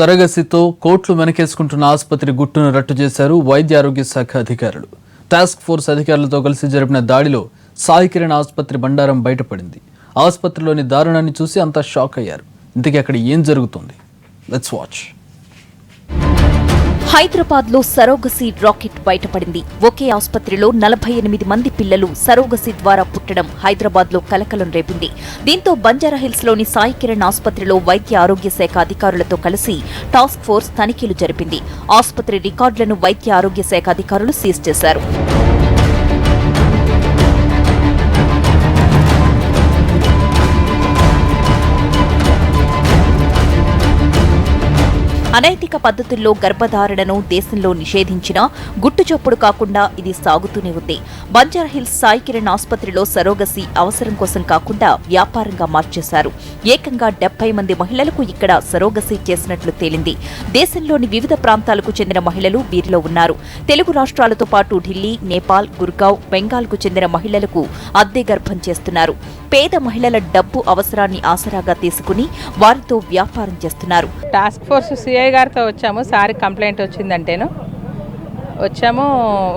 తరగసితో కోట్లు వెనకేసుకుంటున్న ఆసుపత్రి గుట్టును రట్టు చేశారు వైద్య ఆరోగ్య శాఖ అధికారులు. టాస్క్ ఫోర్స్ అధికారులతో కలిసి జరిపిన దాడిలో సాయి కిరణ్ ఆసుపత్రి బండారం బయటపడింది. ఆసుపత్రిలోని దారుణాన్ని చూసి అంతా షాక్ అయ్యారు. ఇంతకీ అక్కడ ఏం జరుగుతుంది? లెట్స్ వాచ్ హైదరాబాద్లో సరోగసి రాకెట్ బయటపడింది. ఒకే ఆసుపత్రిలో నలభై ఎనిమిది మంది పిల్లలు సరోగసి ద్వారా పుట్టడం హైదరాబాద్లో కలకలం రేపింది. దీంతో బంజారాహిల్స్లోని సాయి కిరణ్ ఆసుపత్రిలో వైద్య ఆరోగ్య శాఖ అధికారులతో కలిసి టాస్క్ ఫోర్స్ తనిఖీలు జరిపింది. ఆసుపత్రి రికార్డులను వైద్య ఆరోగ్య శాఖ అధికారులు సీజ్ చేశారు. అనైతిక పద్ధతుల్లో గర్భధారణను దేశంలో నిషేధించినా గుట్టుచప్పుడు కాకుండా ఇది సాగుతూనే ఉంది. బంజారాహిల్స్ సాయి కిరణ్ ఆసుపత్రిలో సరోగసి అవసరం కోసం కాకుండా వ్యాపారంగా మార్చేశారు. ఏకంగా డెబ్బై మంది మహిళలకు ఇక్కడ సరోగసి చేసినట్లు తేలింది. దేశంలోని వివిధ ప్రాంతాలకు చెందిన మహిళలు వీరిలో ఉన్నారు. తెలుగు రాష్ట్రాలతో పాటు ఢిల్లీ నేపాల్ గుర్గావ్ బెంగాల్కు చెందిన మహిళలకు అద్దె గర్భం చేస్తున్నారు. పేద మహిళల డబ్బు అవసరాన్ని ఆసరాగా తీసుకుని వారితో వ్యాపారం చేస్తున్నారు. టాస్క్ ఫోర్స్ సిఐ గారితో వచ్చాము. సార్ కంప్లైంట్ వచ్చిందంటేను. వచ్చాము.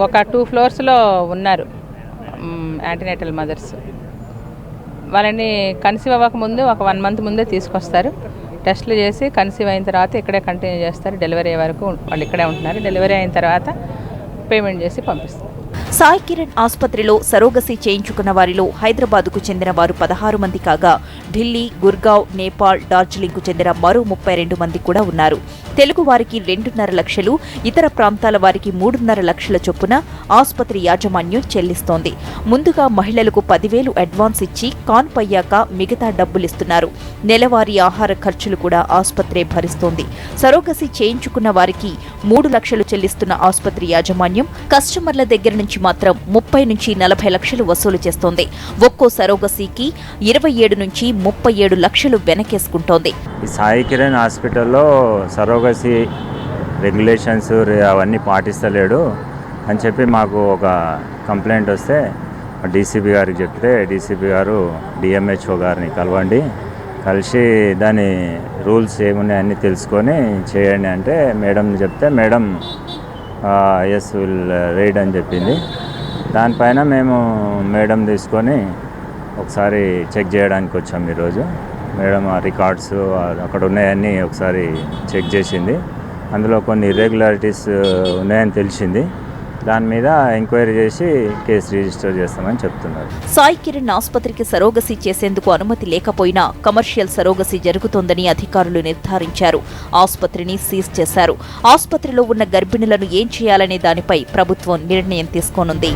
ఒక టూ ఫ్లోర్స్లో ఉన్నారు. యాంటీనేటల్ మదర్స్ వాళ్ళని కన్సీవ్ అవ్వక ముందు ఒక వన్ మంత్ ముందే తీసుకొస్తారు. టెస్టులు చేసి కన్సీవ్ అయిన తర్వాత ఇక్కడే కంటిన్యూ చేస్తారు. డెలివరీ అయ్యే వరకు వాళ్ళు ఇక్కడే ఉంటున్నారు. డెలివరీ అయిన తర్వాత పేమెంట్ చేసి పంపిస్తారు. సాయి కిరణ్ ఆసుపత్రిలో సరోగసి చేయించుకున్న వారిలో హైదరాబాద్కు చెందిన వారు పదహారు మంది కాగా ఢిల్లీ గుర్గావ్ నేపాల్ డార్జిలింగ్కు చెందిన మరో ముప్పై రెండు మంది కూడా ఉన్నారు. తెలుగు వారికి రెండున్నర లక్షలు ఇతర ప్రాంతాల వారికి మూడున్నర లక్షల చొప్పున ఆసుపత్రి యాజమాన్యం చెల్లిస్తోంది. ముందుగా మహిళలకు పదివేలు అడ్వాన్స్ ఇచ్చి కాన్పయ్యాక మిగతా డబ్బులిస్తున్నారు నెలవారీ ఆహార ఖర్చులు కూడా ఆసుపత్రే భరిస్తోంది. సరోగసి చేయించుకున్న వారికి మూడు లక్షలు చెల్లిస్తున్న ఆసుపత్రి యాజమాన్యం కస్టమర్ల దగ్గర నుంచి మాత్రం ముప్పై నుంచి నలభై లక్షలు వసూలు చేస్తోంది. ఒక్కో సరోగసీకి ఇరవై ఏడు నుంచి ముప్పై ఏడు లక్షలు వెనకేసుకుంటోంది. సాయి కిరణ్ హాస్పిటల్లో సరోగసి రెగ్యులేషన్స్ అవన్నీ పాటిస్తలేడు అని చెప్పి మాకు ఒక కంప్లైంట్ వస్తే డీసీపీ గారికి చెప్తే డీసీపీ గారు డిఎంహెచ్ఓ గారిని కలవండి. కలిసి దాని రూల్స్ ఏమున్నాయని తెలుసుకొని చేయండి అంటే మేడం చెప్తే మేడం ఎస్ విల్ రైడ్ అని చెప్పింది. దానిపైన మేము మేడం తీసుకొని ఒకసారి చెక్ చేయడానికి వచ్చాం ఈరోజు. మేడం ఆ రికార్డ్స్ అక్కడ ఉన్నాయన్నీ ఒకసారి చెక్ చేసింది. అందులో కొన్ని ఇర్రెగ్యులారిటీస్ ఉన్నాయని తెలిసింది. దాని మీద ఎంక్వైరీ చేసి కేసు రిజిస్టర్ చేస్తామని చెప్తున్నారు. సాయి కిరణ్ ఆసుపత్రికి సరోగసి చేసేందుకు అనుమతి లేకపోయినా కమర్షియల్ సరోగసి జరుగుతోందని అధికారులు నిర్ధారించారు. ఆసుపత్రిని సీజ్ చేశారు. ఆసుపత్రిలో ఉన్న గర్భిణులను ఏం చేయాలనే దానిపై ప్రభుత్వం నిర్ణయం తీసుకోనుంది.